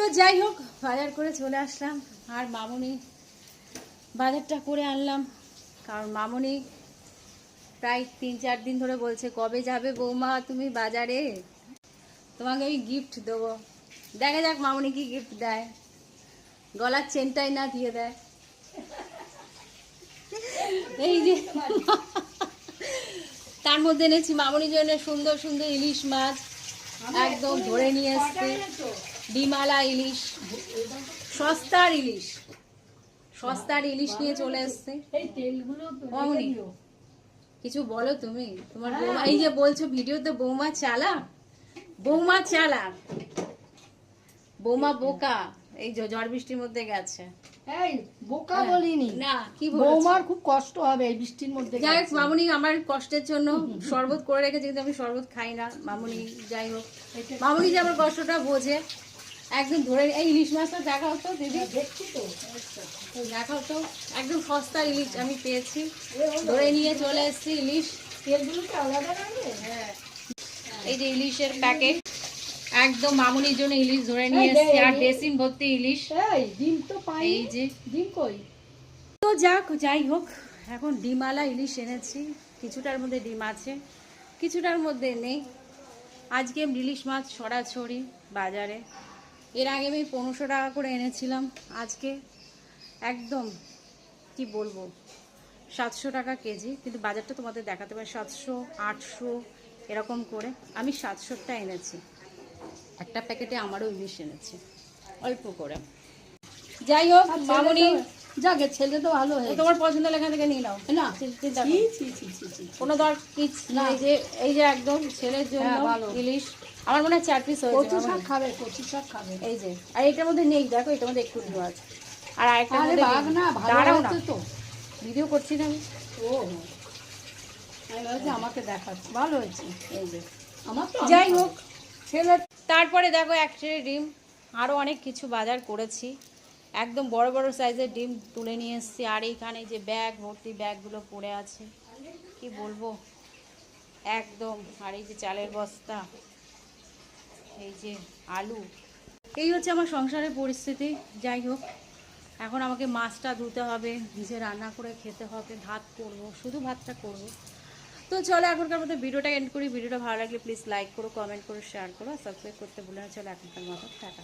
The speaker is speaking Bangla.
তো যাই হোক, বাজার করে চলে আসলাম। আর মামুনি বাজারটা করে আনলাম। কারণ মামুনি প্রায় তিন চার দিন ধরে বলছে, কবে যাবে বৌমা তুমি বাজারে? তোমাকে আমি গিফট দেবো। দেখা যাক মামুনি কি গিফট দেয়। গলার চেনটাই না দিয়ে দেয়। এই যে তার মধ্যে এনেছি মামুনির জন্য সুন্দর সুন্দর ইলিশ মাছ। একদম ধরে নিয়ে এসছে। ডিমালা ইলিশ সস্তার ইলিশ সস্তার ইলিশ নিয়ে চলে এসছে। অমনি কিছু বলো তুমি? তোমার বৌমা এই যে বলছো ভিডিওতে বৌমা চালা? বৌমা চালা। বৌমা বোকা। এই ঝড় বৃষ্টির মধ্যে গেছে। এই বোকা হ্যাঁ। বলিনি। না কি বৌমার খুব কষ্ট হবে এই বৃষ্টির মধ্যে যাই হোক মামুনি আমার কষ্টের জন্য শরবত করে রেখেছে কিন্তু আমি শরবত খাই না। মামুনি যাই হোক। মামুনি যে আমার কষ্টটা বোঝে একদম ধরে এই ইলিশ মাছটা দেখাও তো দিদি। দেখছি তো। তো দেখাও তো একদম সস্তার ইলিশ আমি পেয়েছি। ধরে নিয়ে চলে এসেছি ইলিশ। তেলগুলো কি আলাদা রাখবে হ্যাঁ। এই যে ইলিশের প্যাকেট। একদম মামুনির জন্য ইলিশ ধরে নিয়ে এসেছি আর বেসিন ভর্তি ইলিশ। এই ডিম তো পাই। এই যে। ডিম কই? তো যাক যাই হোক এখন ডিমালা ইলিশ এনেছি। কিছুটার মধ্যে ডিম আছে কিছুটার মধ্যে নেই। আজকে ইলিশ মাছ ছড়াছড়ি বাজারে। এর আগে আমি পনেরোশো টাকা করে এনেছিলাম। আজকে একদম কি বলব সাতশো টাকা কেজি। কিন্তু বাজারটা তোমাদের দেখাতে পারে সাতশো আটশো এরকম করে। আমি সাতশোটা এনেছি। একটা প্যাকেটে আমারও ইলিশ এনেছি অল্প করে। যাই হোক মামনি যাকে ছেলে তো ভালো ও হয়েছে তোমার পছন্দ লেখা থেকে নিয়ে নাও। না চিন্তা। কোনো দর না। এই যে এই যে একদম ছেলের জন্য হ্যাঁ। ইলিশ। আমার মনে হয় চার পিস হয়েছে কচু শাক খাবে কচু শাক খাবে। এই যে আর এটার মধ্যে নেই দেখো এটার মধ্যে একটু দেওয়া আছে। আর আরেকটার আরে মধ্যে নেই। না ভালো দাঁড়াও না। তো। ভিডিও করছি না আমি। ও। আমি ভাবছি আমাকে দেখাচ্ছে। ভালো হয়েছে। এই যে। আমার তো যাই হোক ছেলে তারপরে দেখো এক ট্রে ডিম আরও অনেক কিছু বাজার করেছি। একদম বড় বড় সাইজের ডিম তুলে নিয়ে এসেছি, আর এইখানে যে ব্যাগ ভর্তি ব্যাগগুলো পড়ে আছে। কি বলব? একদম, আর এই যে চালের বস্তা, এই যে আলু। এই হচ্ছে আমার সংসারের পরিস্থিতি, যাই হোক। এখন আমাকে মাছটা ধুতে হবে ভিজে রান্না করে খেতে হবে, ভাত করব, শুধু ভাতটা করব। তো চলো, এখনকার মতো ভিডিওটা এন্ড করি। ভিডিওটা ভালো লাগলে প্লিজ লাইক করো কমেন্ট করো শেয়ার করো সাবস্ক্রাইব করতে ভুলে না। চলো, এখনকার মতো, টাটা।